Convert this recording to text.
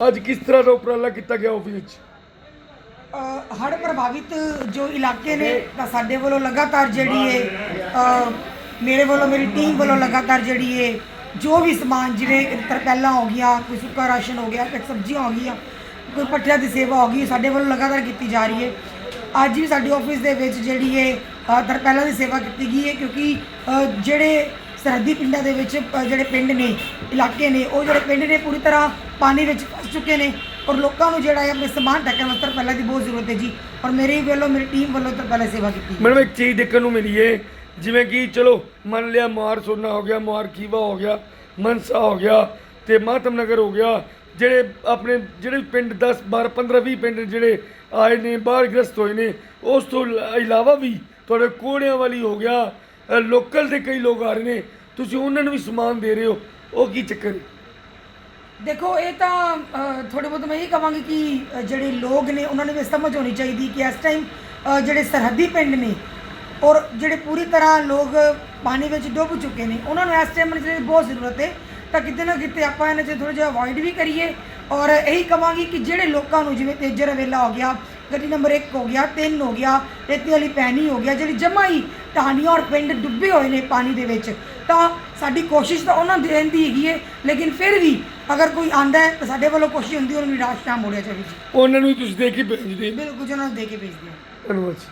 ਅੱਜ ਕਿਸ ਤਰ੍ਹਾਂ ਦਾ ਉਪਰਾਲਾ ਕੀਤਾ ਗਿਆ ਆਫਿਸ ਵਿੱਚ? ਹੜ ਪ੍ਰਭਾਵਿਤ ਜੋ ਇਲਾਕੇ ਨੇ ਤਾਂ ਸਾਡੇ ਵੱਲੋਂ ਲਗਾਤਾਰ ਜਿਹੜੀ ਹੈ ਅ, ਮੇਰੇ ਵੱਲੋਂ ਮੇਰੀ ਟੀਮ ਵੱਲੋਂ ਲਗਾਤਾਰ ਜਿਹੜੀ ਹੈ ਜੋ ਵੀ ਸਮਾਨ ਜਿਵੇਂ ਤਰਪੈਲਾਂ ਹੋ ਗਿਆ ਕੋਈ ਸੁੱਕਾ ਰਾਸ਼ਨ ਹੋ ਗਿਆ ਕੋਈ ਸਬਜ਼ੀਆਂ ਹੋ ਗਈਆਂ ਕੋਈ ਪੱਠਿਆਂ ਦੀ ਸੇਵਾ ਹੋ ਗਈ ਸਾਡੇ ਵੱਲੋਂ ਲਗਾਤਾਰ ਕੀਤੀ ਜਾ ਰਹੀ ਹੈ। ਅੱਜ ਵੀ ਸਾਡੇ ਆਫਿਸ ਦੇ ਵਿੱਚ ਜਿਹੜੀ ਹੈ ਅ, ਤਰਪੈਲਾਂ ਦੀ ਸੇਵਾ ਕੀਤੀ ਗਈ ਹੈ ਕਿਉਂਕਿ ਅ, ਜਿਹੜੇ ਸਰਹੱਦੀ ਪਿੰਡਾਂ ਦੇ ਵਿੱਚ ਅ, ਜਿਹੜੇ ਪਿੰਡ ਨੇ ਇਲਾਕੇ ਨੇ ਉਹ ਜਿਹੜੇ ਪਿੰਡ ਨੇ ਪੂਰੀ ਤਰ੍ਹਾਂ ਪਾਣੀ ਵਿੱਚ ਫਸ ਚੁੱਕੇ ਨੇ ਔਰ ਲੋਕਾਂ ਨੂੰ ਜਿਹੜਾ ਹੈ ਆਪਣੇ ਸਮਾਨ ਢੱਕਣ ਵਾਸਤੇ ਪਹਿਲਾਂ ਦੀ ਬਹੁਤ ਜ਼ਰੂਰਤ ਹੈ ਜੀ ਔਰ ਮੇਰੇ ਵੱਲੋਂ ਮੇਰੀ ਟੀਮ ਵੱਲੋਂ ਤਰਪੈਲਾਂ ਦੀ ਸੇਵਾ ਕੀਤੀ ਮੈਨੂੰ ਇੱਕ ਚੀਜ਼ ਦੇਖਣ ਨੂੰ ਮਿਲੀ ਏ ਜਿਵੇਂ ਕਿ ਚਲੋ ਮੰਨ ਲਿਆ ਮਾਰ ਸੋਨਾ ਹੋ ਗਿਆ ਮਾਰ ਖੀਵਾ ਹੋ ਗਿਆ ਮਨਸਾ ਹੋ ਗਿਆ ਤੇ ਮਾਤਮ ਨਗਰ ਹੋ ਗਿਆ ਜਿਹੜੇ ਆਪਣੇ ਜਿਹੜੇ ਪਿੰਡ 10 12 15 20 ਪਿੰਡ ਜਿਹੜੇ ਆਏ ਨੇ ਬਾਹਰ ਗ੍ਰਸਤ ਹੋਏ ਨੇ ਉਸ ਤੋਂ ਇਲਾ- ਇਲਾਵਾ ਵੀ ਤੁਹਾਡੇ ਕੋੜਿਆਂ ਵਾਲੀ ਹੋ ਗਿਆ ਲੋਕਲ ਦੇ ਕਈ ਲੋਕ ਆ ਰਹੇ ਨੇ ਤੁਸੀਂ ਉਹਨਾਂ ਨੂੰ ਵੀ ਸਮਾਨ ਦੇ ਰਹੇ ਹੋ ਉਹ ਕੀ ਚੱਕਰ ਹੈ? ਦੇਖੋ ਇਹ ਤਾਂ ਅ, ਥੋੜ੍ਹੇ ਬਹੁਤ ਮੈਂ ਇਹ ਕਹਾਂਗੀ ਕਿ ਜਿਹੜੇ ਲੋਕ ਨੇ ਉਹਨਾਂ ਨੂੰ ਵੀ ਸਮਝ ਹੋਣੀ ਚਾਹੀਦੀ ਕਿ ਇਸ ਟਾਈਮ ਜਿਹੜੇ ਸਰਹੱਦੀ ਪਿੰਡ ਨੇ ਔਰ ਜਿਹੜੇ ਪੂਰੀ ਤਰ੍ਹਾਂ ਲੋਕ ਪਾਣੀ ਵਿੱਚ ਡੁੱਬ ਚੁੱਕੇ ਨੇ ਉਹਨਾਂ ਨੂੰ ਇਸ ਟਾਈਮ ਦੀ ਬਹੁਤ ਜ਼ਰੂਰਤ ਹੈ। ਤਾਂ ਕਿਤੇ ਨਾ ਕਿਤੇ ਆਪਾਂ ਇਹਨਾਂ 'ਚ ਥੋੜਾ ਜਿਹਾ ਅਵੋਇਡ ਵੀ ਕਰੀਏ ਔਰ ਇਹੀ ਕਹਾਂਗੀ ਕਿ ਜਿਹੜੇ ਲੋਕਾਂ ਨੂੰ ਜਿਵੇਂ ਤੇਜਰ ਵੇਲਾ ਹੋ ਗਿਆ ਗੱਡੀ ਨੰਬਰ 1 ਹੋ ਗਿਆ 3 ਹੋ ਗਿਆ ਰੇਤੀ ਵਾਲੀ ਪੈਣੀ ਹੋ ਗਿਆ ਜਿਹੜੀ ਜਮਾ ਹੀ ਟਾਹਣੀਆਂ ਔਰ ਪਿੰਡ ਡੁੱਬੇ ਹੋਏ ਨੇ ਪਾਣੀ ਦੇ ਵਿੱਚ ਤਾਂ ਸਾਡੀ ਕੋਸ਼ਿਸ਼ ਤਾਂ ਉਹਨਾਂ ਦੀ ਰਹਿੰਦੀ ਹੈਗੀ ਹੈ ਲੇਕਿਨ ਫਿਰ ਵੀ ਅਗਰ ਕੋਈ ਆਂਦਾ ਹੈ ਤਾਂ ਸਾਡੇ ਵੱਲੋਂ ਕੋਸ਼ਿਸ਼ ਹੁੰਦੀ ਹੈ ਉਹਨੂੰ ਨਿਰਾਸ਼ ਨਾ ਮੋੜਿਆ ਜਾਵੇ ਉਹਨਾਂ ਨੂੰ ਵੀ ਤੁਸੀਂ ਦੇ ਕੇ ਭੇਜਦੇ ਬਿਲਕੁਲ ਉਹਨਾਂ ਨੂੰ ਦੇ ਕੇ ਭੇਜਦੇ ਹਾਂ ਧੰਨਵਾਦ ਜੀ।